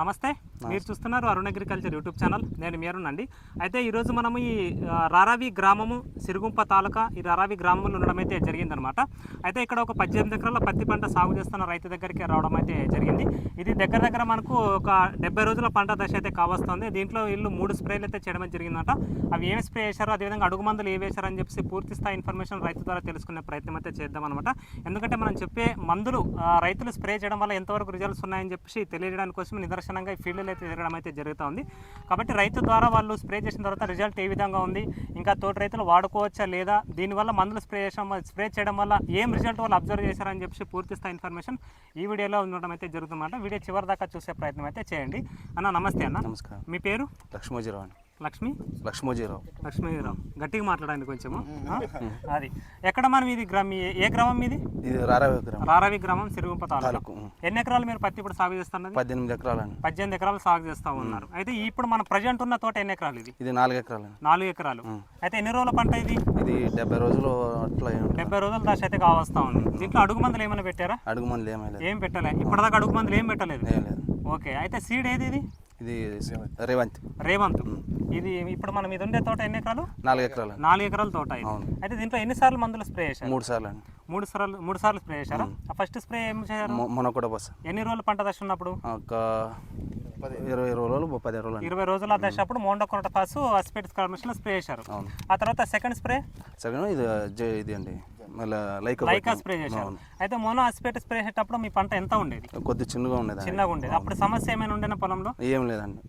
నమస్తే. మీరు చూస్తున్నారు అరుణ్ అగ్రికల్చర్ యూట్యూబ్ ఛానల్. నేను మీరునండి అయితే ఈరోజు మనము ఈ రారావి గ్రామము సిరుగుంప తాలూకా ఈ రారావి గ్రామంలో ఉండడం అయితే జరిగిందనమాట అయితే ఇక్కడ ఒక పద్దెనిమిది ఎకరాల పత్తి పంట సాగు చేస్తున్న రైతు దగ్గరికి రావడం అయితే జరిగింది. ఇది దగ్గర దగ్గర మనకు ఒక డెబ్బై రోజుల పంట దశ అయితే కావస్తుంది. దీంట్లో వీళ్ళు మూడు స్ప్రేలు అయితే చేయడం అయితే జరిగిందట అవి ఏం స్ప్రే చేశారో అదేవిధంగా అడుగు మందులు ఏ వేశారని చెప్పి పూర్తి స్థాయి ఇన్ఫర్మేషన్ రైతు ద్వారా తెలుసుకునే ప్రయత్నం అయితే చేద్దాం అనమాట ఎందుకంటే మనం చెప్పే మందులు రైతులు స్ప్రే చేయడం వల్ల ఎంతవరకు రిజల్ట్స్ ఉన్నాయని చెప్పి తెలియడానికి కోసం నిదర్శనంగా ఈ ఫీల్డ్లో అయితే తిరగడం అయితే జరుగుతూ ఉంది కాబట్టి రైతు ద్వారా వాళ్ళు స్ప్రే చేసిన తర్వాత రిజల్ట్ ఏ విధంగా ఉంది? ఇంకా తోటి రైతులు వాడుకోవచ్చా లేదా? దీనివల్ల మందులు స్ప్రే చేయడం స్ప్రే చేయడం వల్ల ఏం రిజల్ట్ వాళ్ళు అబ్జర్వ్ చేశారని చెప్పి పూర్తి స్థాయి ఇన్ఫర్మేషన్ ఈ వీడియోలో ఉండడం అయితే జరుగుతుందన్నమాట. వీడియో చివరి దాకా చూసే ప్రయత్నం అయితే చేయండి. అన్న నమస్తే అన్న. నమస్కారం. మీ పేరు? లక్ష్మోజీరావు లక్ష్మి? లక్ష్మోజీరావు. లక్ష్మీరావు. గట్టిగా మాట్లాడండి కొంచెము? అది. ఎక్కడ మనం ఇది గ్రామం? ఏ- గ్రామం మీది? ఇది రారావి గ్రామం. రారావి గ్రామం సిరుగుంప తాలూకా. ఎన్ని ఎకరాలు మీరు పత్తి ఇప్పుడు సాగు చేస్తున్నది? పద్దెనిమిది ఎకరాలండి. పద్దెనిమిది ఎకరాలు సాగు చేస్తూ ఉన్నారు. అయితే ఇప్పుడు మన ప్రజెంట్ ఉన్న తోట ఎన్ని ఎకరాలు ఇది? ఇది నాలుగు ఎకరాలండి. నాలుగు ఎకరాలు. అయితే ఎన్ని రోజుల పంట ఇది? ఇది డెబ్బై రోజులు అట్లా. డెబ్బై రోజుల దశ అయితే కావస్తా ఉంది. దీంట్లో అడుగు మందులు ఏమైనా పెట్టారా? అడుగు మంది ఏమీ లేదు. ఏం పెట్టలే. ఇప్పటిదాకా అడుగు మందులు ఏం పెట్టలేదు. ఓకే. అయితే సీడ్ ఏది ఇది? ఇది రేవంత్. రేవంత్. ఇది ఇప్పుడు మనం ఇది ఉండే తోట ఎన్ని ఎకరాలు? నాలుగు ఎకరాలండి నాలుగు ఎకరాల తోట. అయితే దీంట్లో ఎన్ని సార్లు మందులు స్ప్రే చేశారు? మూడు సార్లు అండి. మూడు సార్లు మూడు సార్లు స్ప్రే చేశారా? ఆ ఫస్ట్ స్ప్రే ఏం చేశారు? మొ- మొన్న కూడా బస్ ఎన్ని రోజులు పంట దశ ఉన్నప్పుడు? ఒక ఇరవై ఇరవై రోజులు పది రోజులు ఇరవై రోజుల దశ అప్పుడు మోండకొరట పాస్ అస్పెట్ కమిషన్ స్ప్రే చేశారు. అవును. ఆ తర్వాత సెకండ్ స్ప్రే? సెకండ్ ఇది ఇది అండి. లైక్ లైకా స్ప్రే చేశారు. అయితే మోనో అస్పెట్ స్ప్రే చేసేటప్పుడు మీ పంట ఎంత ఉండేది? కొద్ది చిన్నగా ఉండేది. చిన్నగా ఉండేది. అప్పుడు సమస్య ఏమైనా ఉండేనా పొలంలో? ఏం లేదండి.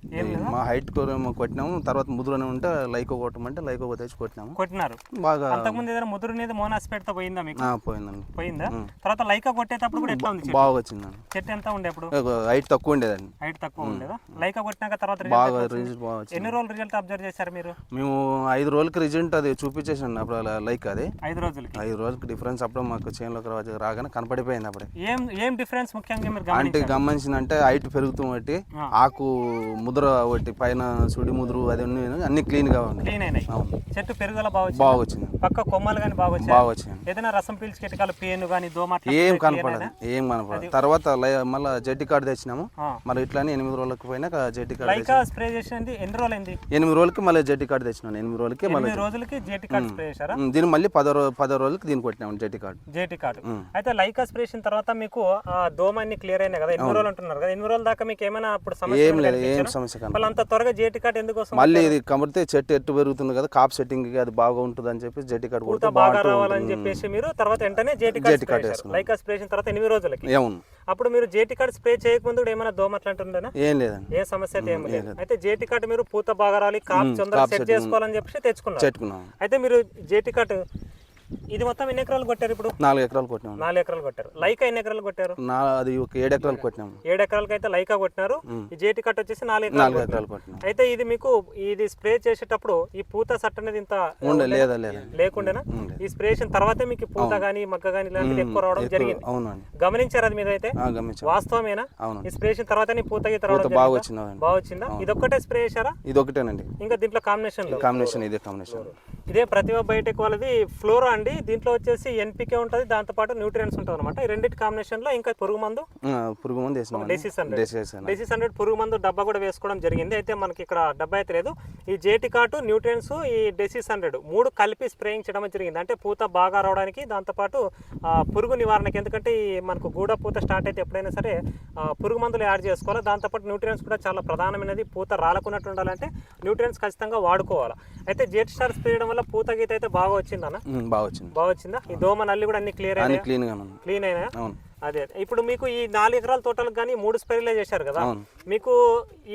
మా హైట్ కొట్టినాము. తర్వాత ముదురునే ఉంటే లైకో కొట్టమంటే లైకో తెచ్చి కొట్టినాము. కొట్టినారు. బాగా అంతకుముందు ఏదైనా ముదురు మీద మోనో అస్పెట్తో పోయిందా మీకు? పోయిందండి. పోయిందా? తర్వాత లైకా కొట్టేటప్పుడు కూడా ఎట్లా ఉంది బాగా వచ్చిందండి. చెట్టు ఎంత ఉండే అప్పుడు? హైట్ తక్కువ ఉండేదండి. హైట్ తక్కువ ఉండేదా? లైకా కొట్టినాక తర్వాత బాగా? రిజల్ట్ బాగా ఎన్ని రోజులు రిజల్ట్ అబ్జర్వ్ చేశారు మీరు? మేము ఐదు రోజులకి రిజల్ట్ అది చూపించేసాను అప్పుడు లైక్ అది. ఐదు రోజులకి. ఐదు రోజులకి డిఫరెన్స్ అప్పుడు మాకు చేనులోకి రాగానే కనపడిపోయింది అప్పుడే. ఏం ఏం డిఫరెన్స్ ముఖ్యంగా మీరు అంటే గమనించిందంటే హైట్ పెరుగుతూ బట్టి ఆ. ఆకు ముద్ర ఒకటి పైన సుడి ముదురు అది అన్ని ఉంది క్లీన్ అయినాయి. అవును. చెట్టు పెరుగుదల బాగా వచ్చింది? బాగా వచ్చింది పక్క కొమ్మలు కానీ బాగా వచ్చాయి? బాగా వచ్చింది ఏదైనా రసం పీల్చి కెటకాలు పేను కానీ దోమ ఏం కనపడదు? ఏం కనపడదు. తర్వాత మళ్ళీ జెట్టి కార్డు తెచ్చినాము. మళ్ళీ ఇట్లానే ఎనిమిది రోజులకు పోయినాక జెట్టి కార్డు స్ప్రే చేసింది ఎన్ని రోజులు అయింది ఎనిమిది రోజులకి మళ్ళీ జెట్టి కార్డు తెచ్చినాను ఎనిమిది రోజులకి మళ్ళీ రోజులకి జేటీ కార్డ్ స్ప్రే చేశారా? దీన్ని మళ్ళీ పదో పదో రోజులకి దీన్ని కొట్టినాము జెట్టి కార్డు. JT card. అయితే లైకా స్ప్రే చేసిన తర్వాత మీకు ఆ దోమ అన్ని క్లియర్ అయినాయి కదా. ఎనిమిది రోజులు అంటున్నారు కదా? ఎనిమిది రోజుల దాకా మీకు ఏమైనా అప్పుడు సమస్య ఏం లేదు ఏం? సమస్య వాళ్ళు అంత త్వరగా జేటీ కార్డ్ ఎందుకు మళ్ళీ ఇది కమరితే చెట్టు ఎట్టు పెరుగుతుంది కదా కాప్ సెట్టింగ్ అది బాగా ఉంటుంది అని చెప్పి జెట్టి కార్డు కొడితే బాగా రావాలని చెప్పేసి మీరు తర్వాత వెంటనే జేటీ కార్డ్ లైకా స్ప్రే చేసిన తర్వాత ఎనిమిది రోజులకి. ఏముంది అప్పుడు మీరు జేటీ కార్డ్ స్ప్రే చేయకముందు కూడా ఏమైనా దోమ అట్లాంటి ఉండేనా ఏం లేదండి. ఏ సమస్య ఏం లేదు. అయితే జేటీ కార్డ్ మీరు పూత బాగా రావాలి కాప్ తొందరగా సెట్ చేసుకోవాలని చెప్పేసి తెచ్చుకున్నారు. చెట్టుకున్నాము అయితే మీరు జేటీ కార్డ్ ఇది మొత్తం ఎన్ని ఎకరాలు కొట్టారు ఇప్పుడు? నాలుగు ఎకరాలు కొట్టినాము నాలుగు ఎకరాలు కొట్టారు. లైకా ఎన్ని ఎకరాలు కొట్టారు? నా అది ఒక ఏడు ఎకరాలు కొట్టినాము ఏడు ఎకరాలకి అయితే లైకా కొట్టినారు. ఈ జేటీ కట్ వచ్చేసి నాలుగు ఎకరాలు నాలుగు. ఎకరాలు కొట్టినాము అయితే ఇది మీకు ఇది స్ప్రే చేసేటప్పుడు ఈ పూత సట్ అనేది ఇంత లేదా లేదా. లేకుండేనా? ఈ స్ప్రే చేసిన తర్వాతే మీకు పూత గానీ మగ్గ గానీ ఇలాంటివి ఎక్కువ రావడం జరిగింది. అవునండి. గమనించారు అది మీరు అయితే? వాస్తవమేనా? అవును. ఈ స్ప్రే చేసిన తర్వాతనే పూత గీత రావడం బాగా? వచ్చిందండి. బాగా వచ్చిందా ఇది ఒక్కటే స్ప్రే చేశారా? ఇది ఒకటేనండి ఇంకా దీంట్లో కాంబినేషన్ కాంబినేషన్ ఇదే కాంబినేషన్ ఇదే ప్రతిభ బయోటెక్ వాళ్ళది ఫ్లోరా అండి దీంట్లో వచ్చేసి ఎన్పికే ఉంటుంది. దాంతో న్యూట్రియన్స్ ఉంటుంది అనమాట ఈ రెండింటి కాంబినేషన్లో ఇంకా పురుగు మందు పురుగు మంది వేసినాం డెసిస్ హండ్రెడ్ డెసిస్ హండ్రెడ్ పురుగు మందు డబ్బా కూడా వేసుకోవడం జరిగింది. అయితే మనకి ఇక్కడ డబ్బా అయితే లేదు. ఈ జేటి కాటు న్యూట్రియన్స్ ఈ డెసిస్ హండ్రెడ్ మూడు కలిపి స్ప్రేయింగ్ చేయడం జరిగింది. అంటే పూత బాగా రావడానికి దాంతోపాటు ఆ, పురుగు నివారణకి ఎందుకంటే ఈ మనకు గూడ పూత స్టార్ట్ అయితే ఎప్పుడైనా సరే పురుగు మందులు యాడ్ చేసుకోవాలి. దాంతోపాటు న్యూట్రియన్స్ కూడా చాలా ప్రధానమైనది. పూత రాలకున్నట్టు ఉండాలంటే న్యూట్రియన్స్ ఖచ్చితంగా వాడుకోవాలి. అయితే జేట్ స్టార్ స్ప్రే చేయడం వల్ల పూత గీత అయితే బాగా వచ్చిందన్న. బాగా వచ్చింది బాగా వచ్చిందా ఈ దోమ నల్లి కూడా అన్ని క్లియర్ అన్ని అయినాయి? క్లీన్గా ఉంది క్లీన్ అయినాయా? అవును. అదే. ఇప్పుడు మీకు ఈ నాలుగు ఎకరాల తోటలకు కానీ మూడు స్ప్రేలే చేశారు కదా. మీకు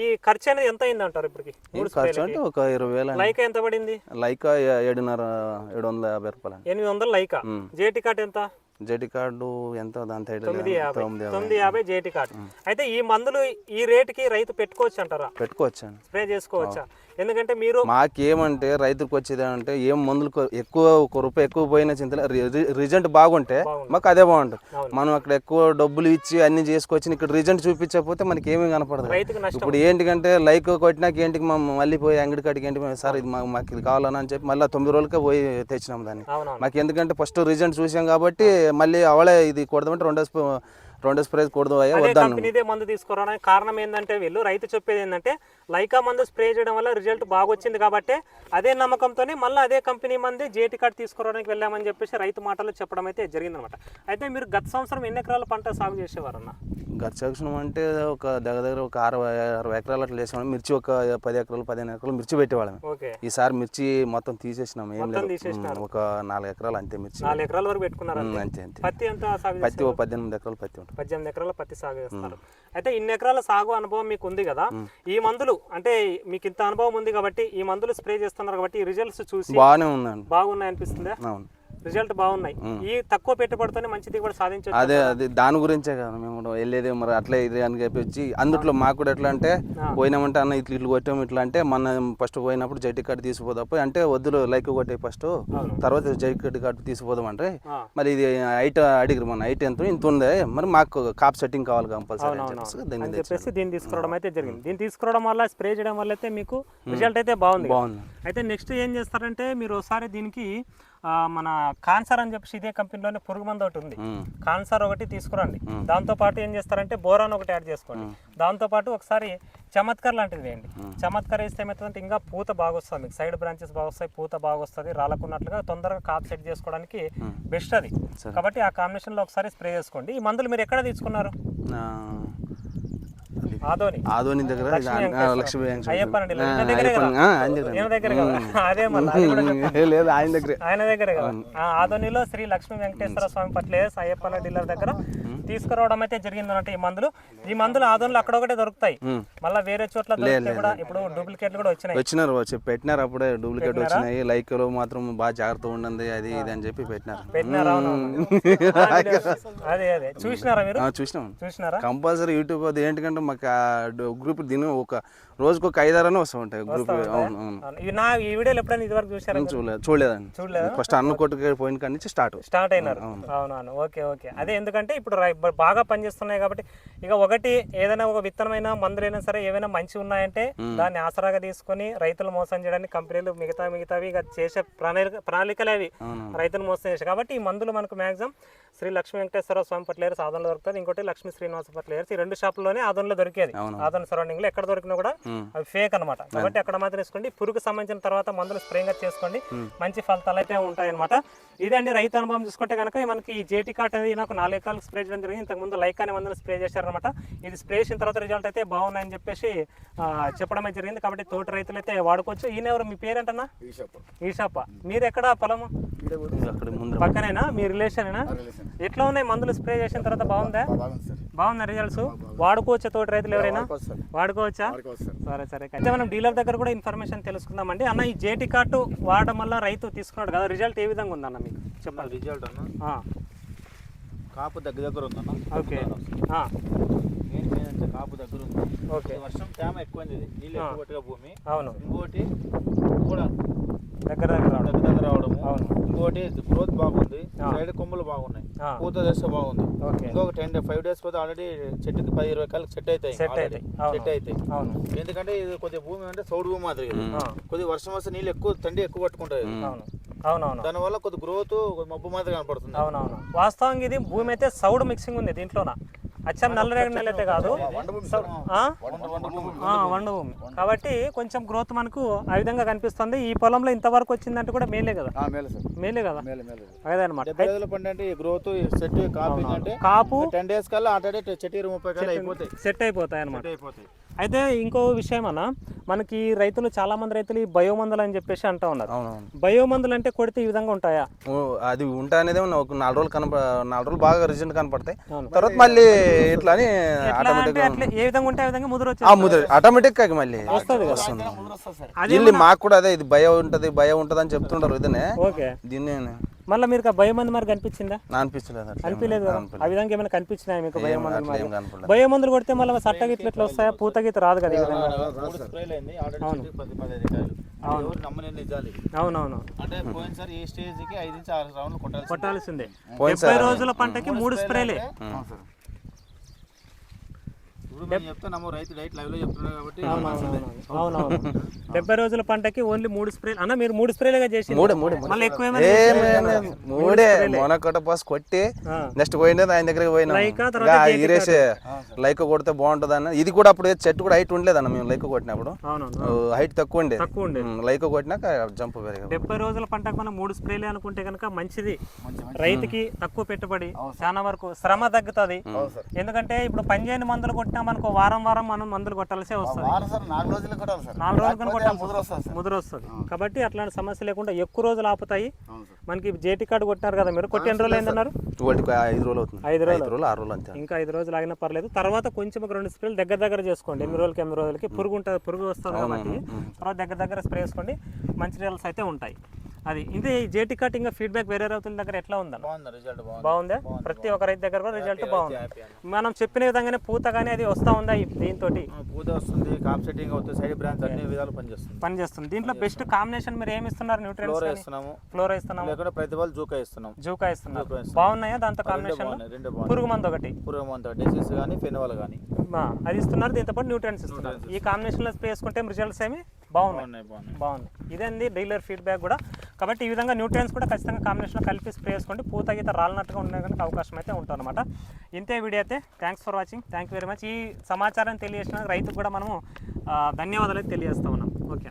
ఈ ఖర్చు అనేది ఎంత అయింది అంటారు ఇప్పటికి? మూడు ఖర్చు అంటే ఒక ఇరవై వేలు లైకా ఎంత పడింది? లైకా ఏడున్నర ఏడు వందల యాభై రూపాయలు ఎనిమిది వందలు లైకా. జేటీ కార్డ్ ఎంత? జెటి కార్డు ఎంత? దాని తొమ్మిది. యాభై. JT card. అయితే ఈ మందులు ఈ రేటుకి రైతు పెట్టుకోవచ్చు అంటారా పెట్టుకోవచ్చు స్ప్రే చేసుకోవచ్చా? ఎందుకంటే మీరు మాకేమంటే రైతులకు వచ్చేది అంటే ఏం మందులు ఎక్కువ ఒక రూపాయి ఎక్కువ పోయిన చింతలే రిజల్ట్ బాగుంటే మాకు అదే బాగుంటుంది. మనం అక్కడ ఎక్కువ డబ్బులు ఇచ్చి అన్ని చేసుకొచ్చి ఇక్కడ రిజల్ట్ చూపించకపోతే మనకి ఏమీ కనపడదు ఇప్పుడు ఏంటికంటే లైక్ కొట్టినాక ఏంటికి మనం మళ్ళీ పోయి అంగడి కాడికి ఏంటి సార్ ఇది మా- మాకు ఇది కావాలని అని చెప్పి మళ్ళీ తొమ్మిది రోజులకే పోయి తెచ్చినాం దాన్ని. మాకు ఎందుకంటే ఫస్ట్ రిజల్ట్ చూసాం కాబట్టి మళ్ళీ అవలే ఇది కొడదామంటే రెండో రెండు స్ప్రే కొడదు అయ్యా అదే వద్దాను కంపెనీదే మందు తీసుకురావడానికి కారణం ఏంటంటే వీళ్ళు రైతు చెప్పేది ఏంటంటే లైకా మందు స్ప్రే చేయడం వల్ల రిజల్ట్ బాగా వచ్చింది కాబట్టి అదే నమ్మకంతోనే మళ్ళీ అదే కంపెనీ మంది జేటీ కార్డ్ తీసుకురావడానికి వెళ్ళామని చెప్పేసి రైతు మాటలు చెప్పడం అయితే జరిగిందనమాట. అయితే మీరు గత సంవత్సరం ఎన్ని ఎకరాల పంట సాగు చేసేవారన్న? గచ్చక్షణం అంటే ఒక దగ్గర దగ్గర ఒక అరవై అరవై ఎకరాలు అట్లా వేసాము మిర్చి ఒక పది ఎకరాలు పదిహేను ఎకరాలు మిర్చి పెట్టేవాళ్ళం ఈసారి మిర్చి మొత్తం తీసేసినాం. ఏం లేదు. ఒక నాలుగు ఎకరాలు అంతే మిర్చి. నాలుగు ఎకరాల వరకు పెట్టుకున్నారు అంతే. అంతే. పత్తి ఎంత సాగు పత్తి ఓ పద్దెనిమిది ఎకరాలు పత్తి ఉంటుంది. పద్దెనిమిది ఎకరాల పత్తి సాగు చేస్తారు. అయితే ఇన్ని ఎకరాల సాగు అనుభవం మీకు ఉంది కదా? ఈ మందులు అంటే మీకు ఇంత అనుభవం ఉంది కాబట్టి ఈ మందులు స్ప్రే చేస్తున్నారు కాబట్టి ఈ రిజల్ట్స్ చూసి బాగానే ఉందండి. బాగున్నాయి అనిపిస్తుందా అవును. రిజల్ట్ బాగున్నాయి. ఈ తక్కువ పెట్టుబడితోనే మంచి దిగుబడి సాధించవచ్చు అదే అది దాని గురించే కదా మేము వెళ్ళేది మరి అట్లే ఇది అని చెప్పి వచ్చి అందుట్లో మాకు కూడా ఎట్లా అంటే పోయినామంటే అన్న ఇట్లా ఇట్లు కొట్టాము ఇట్లా అంటే మన ఫస్ట్ పోయినప్పుడు జైటి కార్డు తీసిపోదాం? అంటే వద్దులు లైక్ కొట్టే ఫస్ట్. తర్వాత జైటి కార్డు తీసిపోదాం అంటే. మరి ఇది హైట్ అడిగిరు మన హైట్ ఎంత ఇంత ఉంది. మరి మాకు కాప్ సెట్టింగ్ కావాలి కంపల్సరీ అని చెప్పేసి దీన్ని తీసుకురావడం అయితే జరిగింది. దీన్ని తీసుకురావడం వల్ల స్ప్రే చేయడం వల్ల అయితే మీకు రిజల్ట్ అయితే బాగుంది. బాగుంది. అయితే నెక్స్ట్ ఏం చేస్తారంటే మీరు ఒకసారి దీనికి మన కాన్సర్ అని చెప్పేసి ఇదే కంపెనీలోనే పురుగు మందు ఒకటి ఉంది. కాన్సర్ ఒకటి తీసుకురండి. దాంతో పాటు ఏం చేస్తారంటే బోరాన్ ఒకటి యాడ్ చేసుకోండి. దాంతో పాటు ఒకసారి చమత్కార్ లాంటిది వేయండి. చమత్కార్ వేస్తే ఏమవుతుందంటే ఇంకా పూత బాగా వస్తుంది మీకు. సైడ్ బ్రాంచెస్ బాగా వస్తాయి పూత బాగా వస్తుంది రాలకున్నట్లుగా తొందరగా కాప్ సెట్ చేసుకోవడానికి బెస్ట్ అది. కాబట్టి ఆ కాంబినేషన్లో ఒకసారి స్ప్రే చేసుకోండి. ఈ మందులు మీరు ఎక్కడ తీసుకున్నారు? ఆదోని. దగ్గర లక్ష్మీ లేదు ఆయన దగ్గరే. ఆయన దగ్గర కదా? ఆదోనిలో శ్రీ లక్ష్మీ వెంకటేశ్వర స్వామి పట్లేస్ అయ్యప్పన డీలర్ దగ్గర తీసుకురావడం అయితే జరిగింది అన్నట్టు ఈ మందులు. ఈ మందులు ఆదోనిలో అక్కడ ఒకటే దొరుకుతాయి. మళ్ళీ వేరే చోట్ల కూడా ఇప్పుడు డూప్లికేట్లు కూడా వచ్చినాయి. వచ్చినారు వచ్చి పెట్టినారు అప్పుడే డూప్లికేట్ వచ్చినాయి. లైక్లో మాత్రం బాగా జాగ్రత్తగా ఉండండి అది ఇది అని చెప్పి పెట్టినారు. పెట్టినారా. అదే అదే. చూసినారా మీరు? చూసినాం. చూసినారా? కంపల్సరీ యూట్యూబ్ అది ఏంటంటే మాకు గ్రూప్ దీని ఒక రోజుకు ఒక ఐదారనే వస్తూ ఉంటాయి గ్రూప్ అవును అవును. ఇవి నా ఈ వీడియోలు ఎప్పుడైనా ఇదివరకు చూసారా? చూడలేదు. చూడలేదండి. చూడలేదా? ఫస్ట్ అన్న కొట్టుకు పోయిన కాడి నుంచి స్టార్ట్ స్టార్ట్ అయినారు. అవునవును ఓకే ఓకే. అదే ఎందుకంటే ఇప్పుడు బాగా పనిచేస్తున్నాయి కాబట్టి ఇక ఒకటి ఏదైనా ఒక విత్తనమైన మందులైనా సరే ఏవైనా మంచి ఉన్నాయంటే దాన్ని ఆసరాగా తీసుకొని రైతులు మోసం చేయడానికి కంపెనీలు మిగతా మిగతావి ఇక చేసే ప్రణాళిక ప్రణాళికలే అవి. రైతులు మోసం చేసే కాబట్టి ఈ మందులు మనకు మ్యాక్సిమం శ్రీ లక్ష్మీ వెంకటేశ్వర స్వామి పట్లేరు ఆదంలో దొరుకుతుంది ఇంకోటి లక్ష్మీ శ్రీనివాస పట్లేరు. ఈ రెండు షాపుల్లోనే ఆదంలో దొరికేది. ఆదన్ సరౌండింగ్లో ఎక్కడ దొరికినా కూడా అవి ఫేక్ అన్నమాట. కాబట్టి అక్కడ మాత్రం వేసుకోండి. పురుగు సంబంధించిన తర్వాత మందులు స్ప్రేగా చేసుకోండి. మంచి ఫలితాలు అయితే ఉంటాయన్నమాట. ఇదండి రైతు అనుభవం చూసుకుంటే కనుక మనకి ఈ జేటీ కార్ట్ అనేది నాకు నాలుగు ఎకరాలు స్ప్రే చేయడం జరిగింది. ఇంతకు ముందు లైక్ అనే మందులు స్ప్రే చేశారనమాట ఇది స్ప్రే చేసిన తర్వాత రిజల్ట్ అయితే బాగున్నాయని చెప్పేసి ఆ, చెప్పడమే జరిగింది. కాబట్టి తోటి రైతులు అయితే వాడుకోవచ్చు. ఈయన ఎవరు మీ పేరేంటన్నా? ఈషాప మీరు ఎక్కడ పొలము? అక్కడ ముందు పక్కనేనా? మీ రిలేషనేనా ఎట్లా ఉన్నాయి మందులు స్ప్రే చేసిన తర్వాత? బాగుందా? బాగుందా రిజల్ట్స్? వాడుకోవచ్చా తోటి రైతులు ఎవరైనా? వాడుకోవచ్చా సార్. సరే. అయితే మనం డీలర్ దగ్గర కూడా ఇన్ఫర్మేషన్ తెలుసుకుందామండి. అన్న ఈ జేటీ కార్డు వాడడం వల్ల రైతు తీసుకున్నాడు కదా రిజల్ట్ ఏ విధంగా ఉందన్న మీకు? చెప్పాలి రిజల్ట్ అన్న? ఆ, కాపు దగ్గర దగ్గర ఉందన్న. ఓకే. కాపు దగ్గర ఉంది. ఓకే. ఈ వర్షం తేమ ఎక్కువైంది ఇది. నీళ్ళు ఎక్కువ భూమి. అవును. ఇంకోటి కూడా దగ్గర దగ్గర రావడం. దగ్గర దగ్గర రావడము. ఇంకోటి గ్రోత్ బాగుంది. ఆ. సైడ్ కొమ్మలు బాగున్నాయి. పూత దశ బాగుంది. ఇంకొక టెన్ ఫైవ్ డేస్ పోతే ఆల్రెడీ చెట్టుకి పది ఇరవై కాళ్ళకి సెట్ అవుతాయి సెట్. అవుతాయి అవును. సెట్ అవుతాయి అవును. ఎందుకంటే ఇది కొద్దిగా భూమి అంటే సౌడు భూమి మాదిరి కొద్దిగా వర్షం వస్తే నీళ్ళు ఎక్కువ తండి ఎక్కువ పట్టుకుంటాయి అవునవును. దానివల్ల కొద్ది గ్రోత్ మబ్బు మాదిరి కనపడుతుంది. అవునవును. వాస్తవంగా ఇది భూమి అయితే సౌడు మిక్సింగ్ ఉంది దీంట్లోన? అచ్చం నల్లరేగడి నెల అయితే కాదు. సౌ- ఆ? ఆ, వండు భూమి కాబట్టి కొంచెం గ్రోత్ మనకు ఆ విధంగా కనిపిస్తుంది. ఈ పొలంలో ఇంతవరకు వచ్చిందంటే కూడా మేలే కదా. మేలు సార్. మేలే కదా? మేలు మేలు అదే అనమాట గ్రోత్ సెట్ కాపు టెన్ డేస్ కల్లా సెట్ అయిపోతాయి అనమాట అయితే ఇంకో విషయం అన్న మనకి రైతులు చాలా మంది రైతులు ఈ బయో మందులు అని చెప్పేసి అంటూ ఉన్నారు. అవునవును. బయో మందులు అంటే కొడితే ఈ విధంగా ఉంటాయా? ఓ, అది ఉంటా అనేది ఒక నాలుగు రోజులు కనప నాలుగు రోజులు బాగా రిజల్ట్ కనపడతాయి. తర్వాత మళ్ళీ ఇట్లా అని ఆటోమేటిక్ ఏ విధంగా ఉంటే ఆ విధంగా ముదురు ముద్ర ఆటోమేటిక్గా మళ్ళీ వస్తుంది మాకు కూడా అదే ఇది భయం ఉంటది భయం ఉంటది అని చెప్తుంటారు ఇదనే. ఓకే. దీన్ని మళ్ళీ మీరు ఆ భయ మంది మరి కనిపించిందా? నా అనిపించలేదు అనిపించలేదు. ఆ విధంగా ఏమైనా కనిపించినాయి మీకు భయ మందులు మరి? భయ మందులు కొడితే మళ్ళీ సట్ట గిట్ల ఎట్లా వస్తాయా? పూత గీత రాదు కదా. అవునవును. అంటే పోయినసారి ఈ స్టేజ్కి ఐదు నుంచి ఆరు రౌండ్లు కొట్టాల్సి కొట్టాల్సిందే. డెబ్బై రోజుల పంటకి మూడు స్ప్రేలే అవును సార్ ఇప్పుడు మేము చెప్తున్నాము రైతు రైతు లైవ్లో చెప్తున్నాడు కాబట్టి అవునవును డెబ్బై రోజుల పంటకి ఓన్లీ మూడు స్ప్రే అన్న మీరు మూడు స్ప్రేలుగా చేసి మూడే మూడే మళ్ళీ ఎక్కువ. మూడే. మొనకొట్ట పాస్ కొట్టి. నెక్స్ట్ పోయినది ఆయన దగ్గరికి పోయినా. లైకా తర్వాత ఇరేసే లైక్ కొడితే బాగుంటుంది అన్న ఇది కూడా అప్పుడు చెట్టు కూడా హైట్ ఉండలేదన్న మేము లైక్ కొట్టినప్పుడు. హైట్ తక్కువ ఉండే. తక్కువ ఉండే. లైక్ కొట్టినాక జంప్ పెరిగి. డెబ్బై రోజుల పంటకు మనం మూడు స్ప్రేలే అనుకుంటే కనుక మంచిది. రైతుకి తక్కువ పెట్టుబడి చాలా వరకు శ్రమ తగ్గుతుంది. ఎందుకంటే ఇప్పుడు పనిచేయని మందులు కొట్టినామనుకో వారం వారం మనం మందులు కొట్టాల్సే వస్తుంది. వారం సార్ నాలుగు రోజులు కొట్టాలి ముద్ర వస్తుంది సార్. ముద్ర వస్తుంది. కాబట్టి అట్లాంటి సమస్య లేకుండా ఎక్కువ రోజులు ఆపుతాయి. అవును సార్. మనకి జేటీ కార్డు కొట్టినారు కదా మీరు కొట్టి ఎన్ని రోజులు అయిందన్నారు? వాటికి ఐదు రోజులు అవుతుంది. ఐదు రోజులు. ఐదు రోజులు ఆరు రోజులు అంతే. ఇంకా ఐదు రోజులు ఆగినా పర్లేదు. తర్వాత కొంచెం ఒక రెండు స్ప్రేలు దగ్గర దగ్గర చేసుకోండి. ఎన్ని రోజులకి ఎనిమిది రోజులకి. పురుగు ఉంటుంది పురుగు వస్తుంది కాబట్టి తర్వాత దగ్గర దగ్గర స్ప్రే చేసుకోండి. మంచి రిజల్ట్స్ అయితే ఉంటాయి. అది. ఇది జేటీ కట్ ఇంకా ఫీడ్బ్యాక్ వేరే రైతుల దగ్గర ఎట్లా ఉందన్న? బాగుంది రిజల్ట్ బాగుంది. బాగుందా? ప్రతి ఒక్క రైతు దగ్గర కూడా రిజల్ట్ బాగుంది. మనం చెప్పిన విధంగానే పూత కానీ అది వస్తూ ఉందా దీంతో పూత వస్తుంది కాప్ సెట్టింగ్ అవుతుంది సైడ్ బ్రాంచ్ అన్ని విధాలు పనిచేస్తుంది. పని చేస్తుంది. దీంట్లో బెస్ట్ కాంబినేషన్ మీరు ఏమి ఇస్తున్నారు? ఫ్లోర్ న్యూట్రియన్స్ వేస్తున్నాము. ఫ్లోర్ ఇస్తున్నాము లేకుంటే ప్రతి వాళ్ళు జూకా ఇస్తున్నాం జూకా ఇస్తున్నాం. బాగున్నాయా దాంతో కాంబినేషన్ పురుగు మందు ఒకటి. పురుగుమంత డిసీజ్ కానీ ఫెనవాల్ కానీ అది ఇస్తున్నారు దీంతో పాటు న్యూట్రియన్స్ ఇస్తున్నారు. ఈ కాంబినేషన్లో స్ప్రే చేసుకుంటే రిజల్ట్స్ ఏమి? బాగున్నాయి. బాగుంది ఇదండి డీలర్ ఫీడ్బ్యాక్ కూడా. కాబట్టి ఈ విధంగా న్యూట్రియన్స్ కూడా ఖచ్చితంగా కాంబినేషన్లో కలిపి స్ప్రే చేసుకోండి. పూత గీత రాలినట్టుగా ఉండే కనుక అవకాశం అయితే ఉంటుంది అనమాట ఇంతే వీడియో అయితే. Thanks for watching thank you very much ఈ సమాచారం తెలియజేసిన రైతుకు కూడా మనము ధన్యవాదాలు అయితే తెలియజేస్తా ఉన్నాం. ఓకే